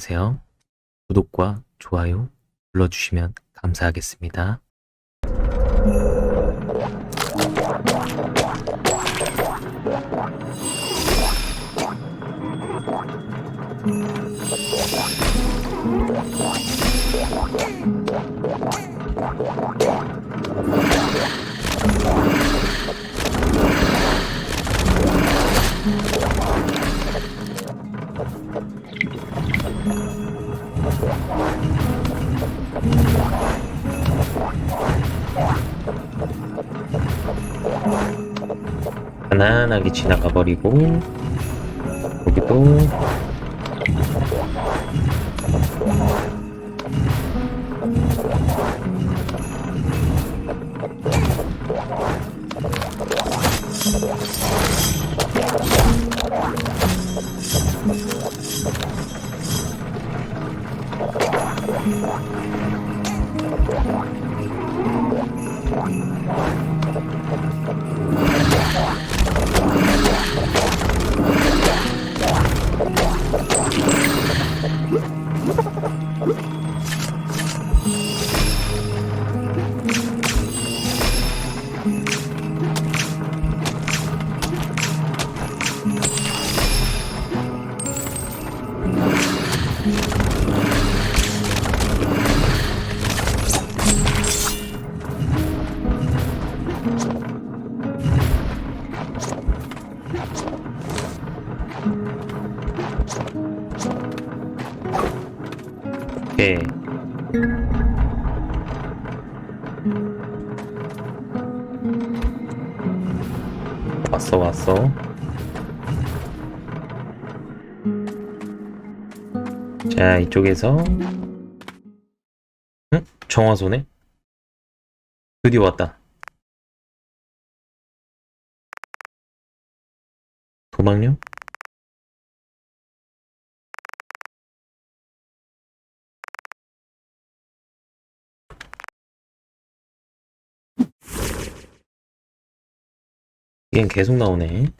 안녕하세요. 구독과 좋아요 눌러주시면 감사하겠습니다. 편안하게 지나가 버리고 여기도 자 이쪽에서 응? 정화소네? 드디어 왔다 도망요? 얘는 계속 나오네.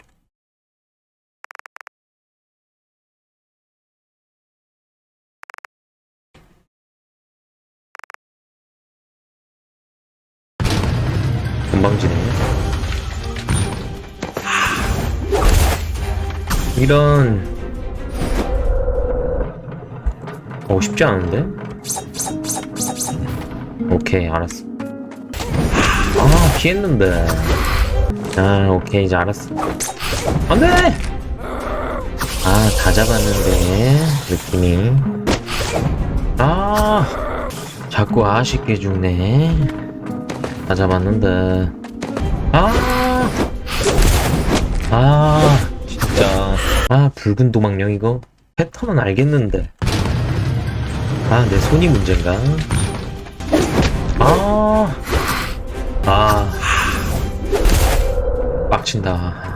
이런 어 쉽지 않은데? 오케이 알았어. 아 피했는데. 아, 오케이, 이제 알았어. 안 돼! 아, 다 잡았는데, 느낌이. 아, 자꾸 아쉽게 죽네. 다 잡았는데. 아, 아, 진짜. 아, 붉은 도망령 이거. 패턴은 알겠는데. 아, 내 손이 문제인가? 아, 아. 빡친다.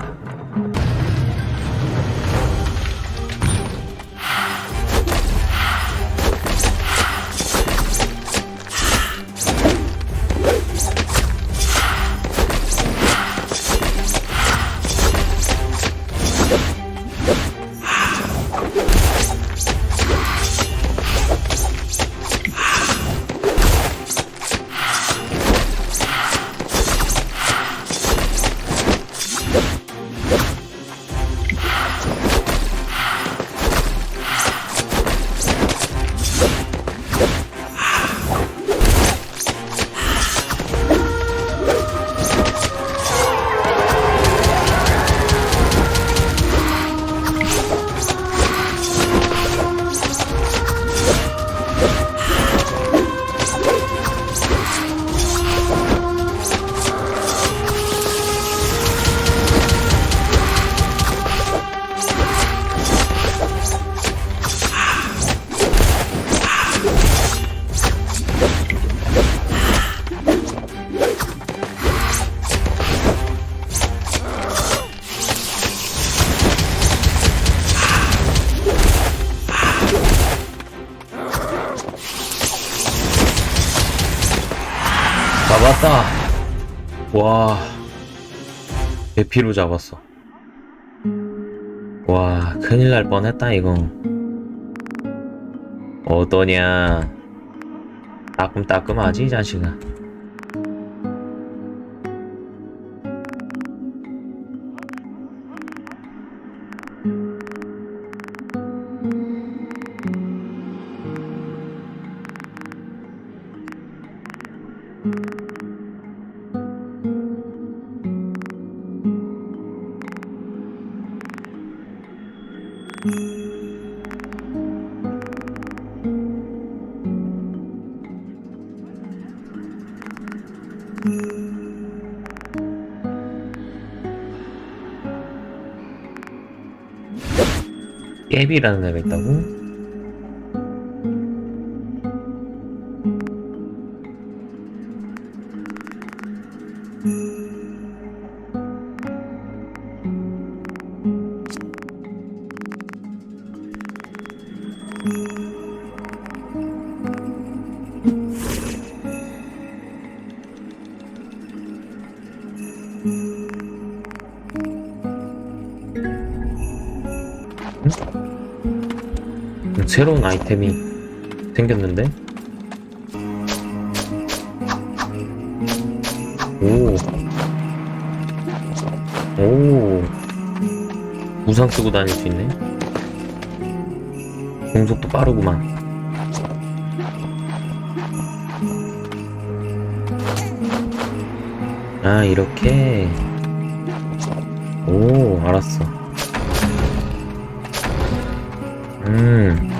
대피로 잡았어. 와, 큰일 날 뻔했다, 이거. 어떠냐? 따끔따끔하지, 이 자식아. 깨비라는 애가 있다고? 새로운 아이템이 생겼는데? 오. 오. 우산 쓰고 다닐 수 있네. 공속도 빠르구만. 아, 이렇게. 오, 알았어. 음.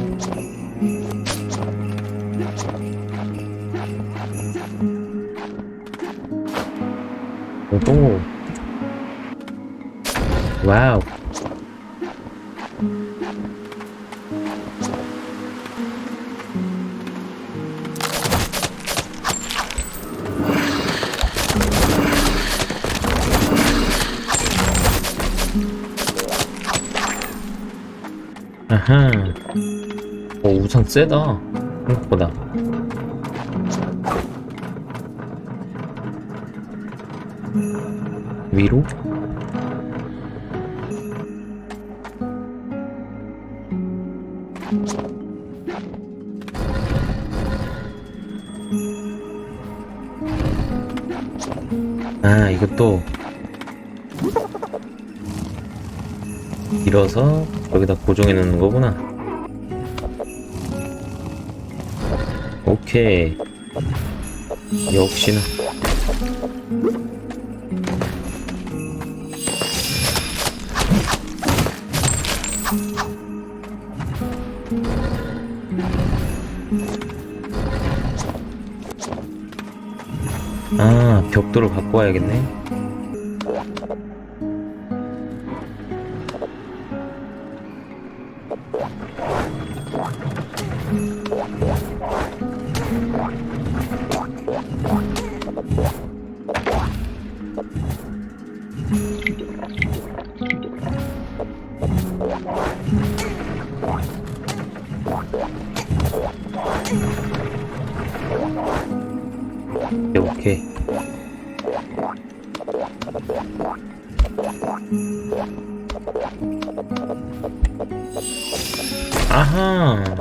아하. 오, 우산 세다. 생각보다. 위로? 아, 이것도 밀어서 여기다 고정해 놓는 거구나. 오케이. 역시나. 아, 벽돌을 갖고 와야겠네. 오케이, 오케이. 아하.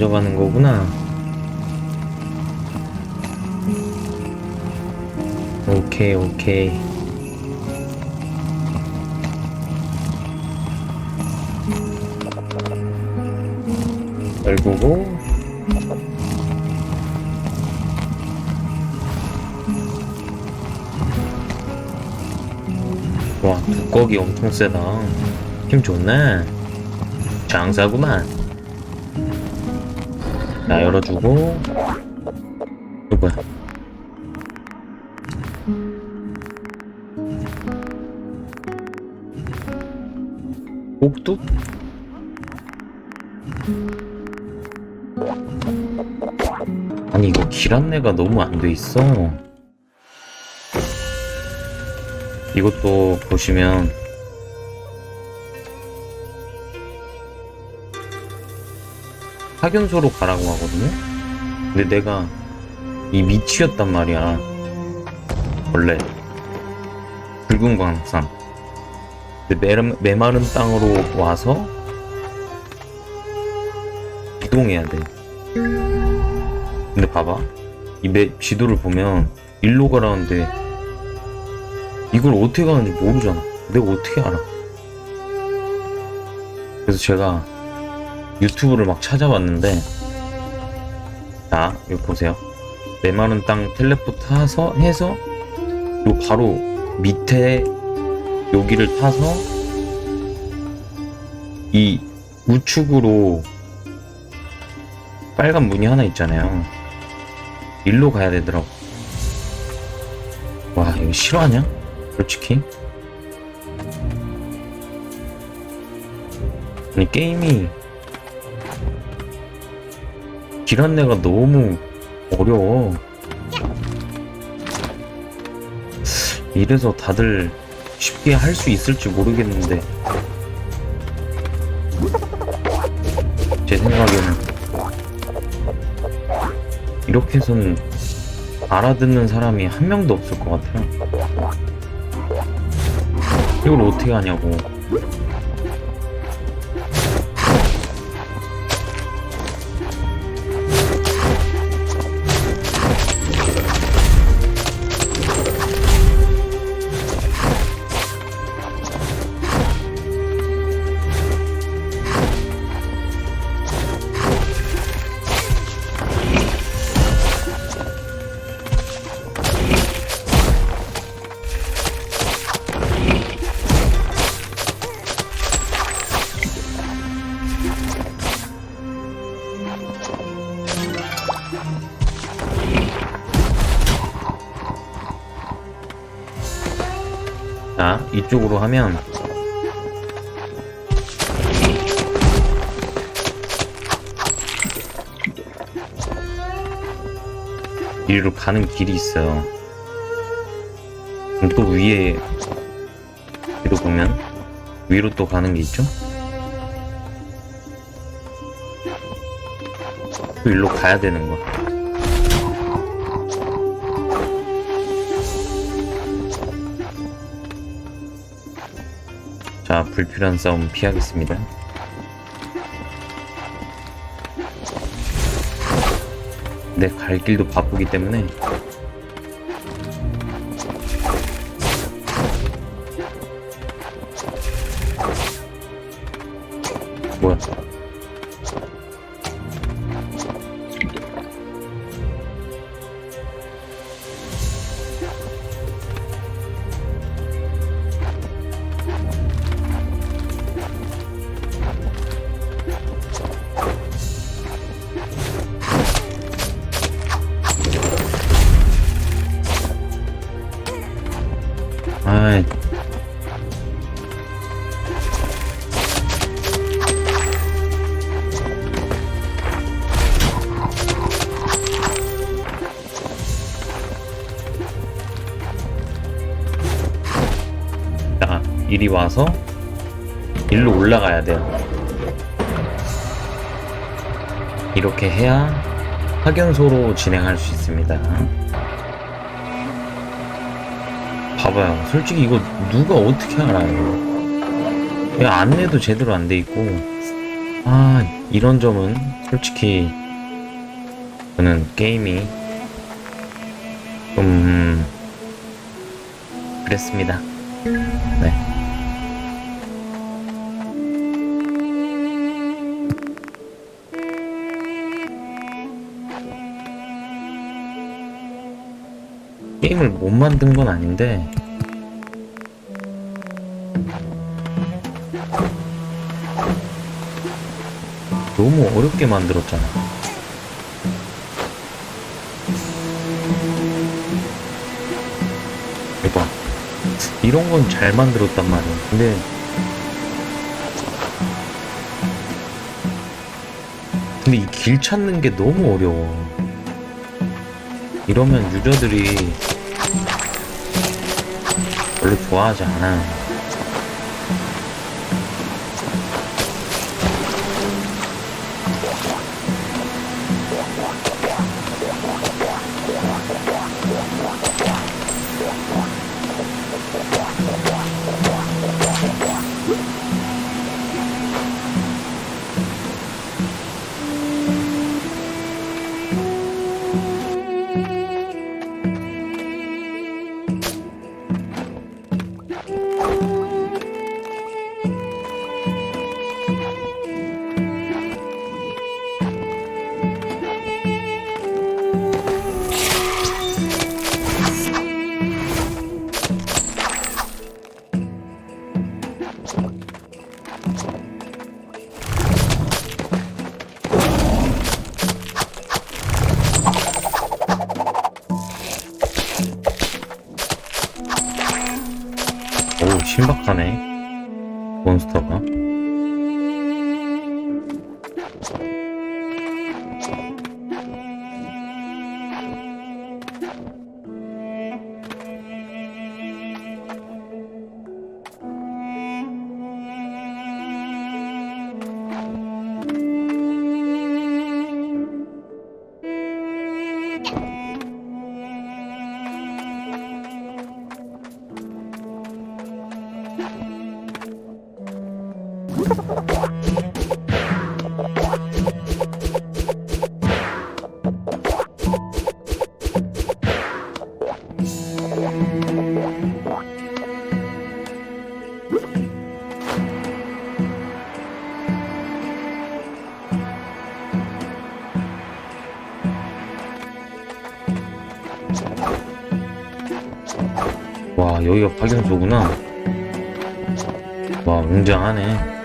가져가는 거구나. 오케이, 오케이. 열고고. 와, 두꺼기 엄청 세다. 힘 좋네. 장사구만. 나 열어주고. 이거 뭐야? 옥뚝? 아니 이거 길 안내가 너무 안 돼 있어. 이것도 보시면 파견소로 가라고 하거든요. 근데 내가 이 미치였단 말이야. 원래 붉은 광산. 메, 메마른 땅으로 와서 이동해야 돼. 근데 봐봐. 이맵 지도를 보면 일로 가라는데 이걸 어떻게 가는지 모르잖아. 내가 어떻게 알아? 그래서 제가 유튜브를 막 찾아봤는데 자 여기 보세요. 메마른 땅 텔레포트 타서 해서 요 바로 밑에 여기를 타서 이 우측으로 빨간 문이 하나 있잖아요. 일로 가야 되더라고. 와, 이거 싫어하냐? 솔직히. 아니, 게임이 길 안내가 너무 어려워. 이래서 다들 쉽게 할 수 있을지 모르겠는데 제 생각에는 이렇게 해서는 알아듣는 사람이 한 명도 없을 것 같아요. 이걸 어떻게 하냐고. 자, 이쪽으로 하면 이리로 가는 길이 있어요. 그럼 또 위에 위로 보면 위로 또 가는 게 있죠? 또 일로 가야 되는 거야. 불필요한 싸움 피하겠습니다. 내 갈 길도 바쁘기 때문에 뭐야? 자, 이리 와서 일로 올라가야 돼요. 이렇게 해야 파견소로 진행할 수 있습니다. 봐봐요. 솔직히 이거 누가 어떻게 알아요? 왜 안내도 제대로 안 돼 있고, 아, 이런 점은 솔직히 저는 게임이 좀 그랬습니다. 게임을 못 만든 건 아닌데 너무 어렵게 만들었잖아. 대박. 이런 건 잘 만들었단 말이야. 근데 근데 이 길 찾는 게 너무 어려워. 이러면 유저들이 별로 좋아하지 않아요. 신박하네. 몬스터가. 여기가 파견소구나. 와, 웅장하네.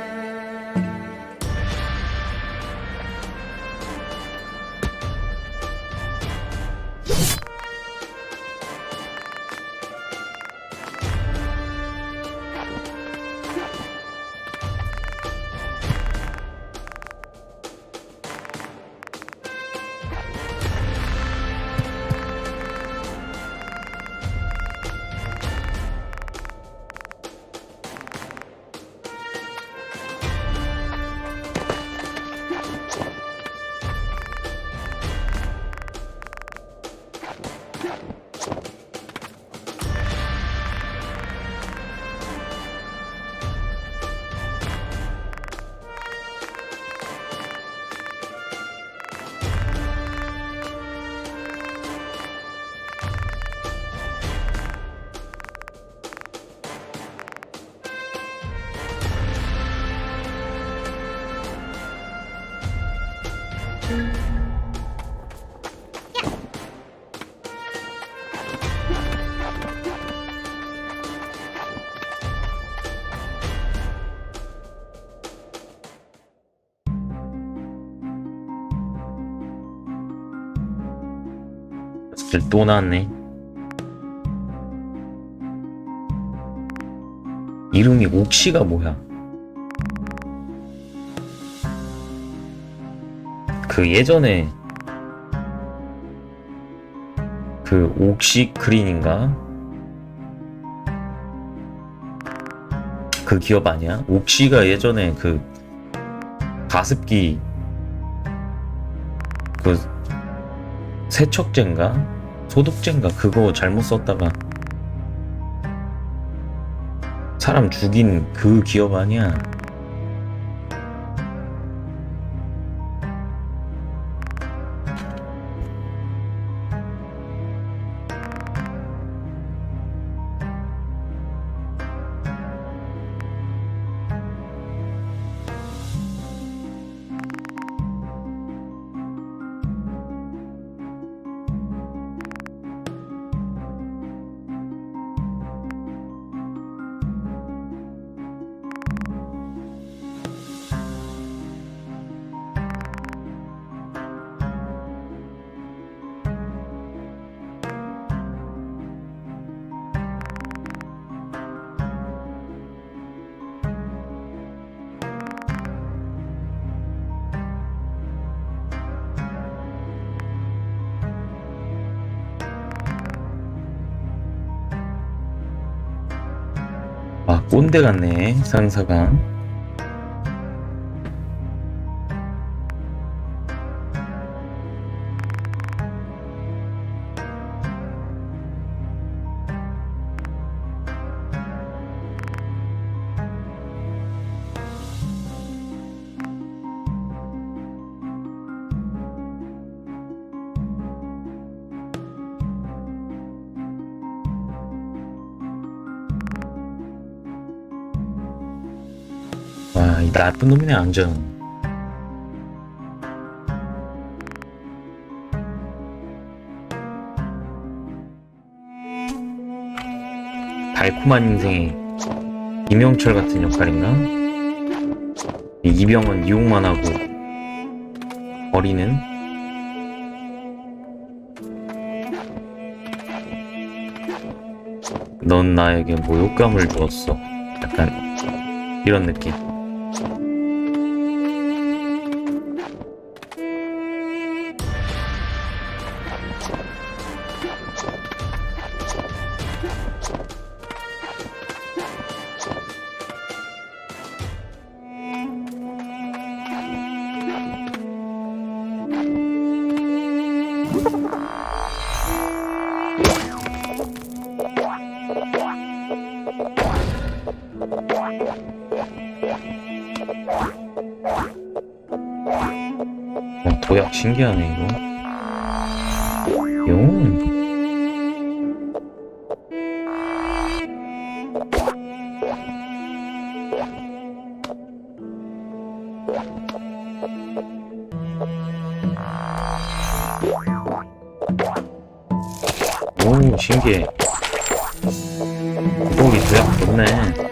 또 나왔네. 이름이 옥시가 뭐야? 그 예전에 그 옥시 그린인가? 그 기업 아니야? 옥시가 예전에 그 가습기 그 세척제인가? 소독제인가? 그거 잘못 썼다가 사람 죽인 그 기업 아니야? 꼰대 같네 상사가 나쁜 놈이네 완전. 달콤한 인생의 이명철 같은 역할인가? 이 이병은 이용만 하고 버리는? 넌 나에게 모욕감을 주었어. 약간 이런 느낌 오 신기해. 구독이 도약 좋네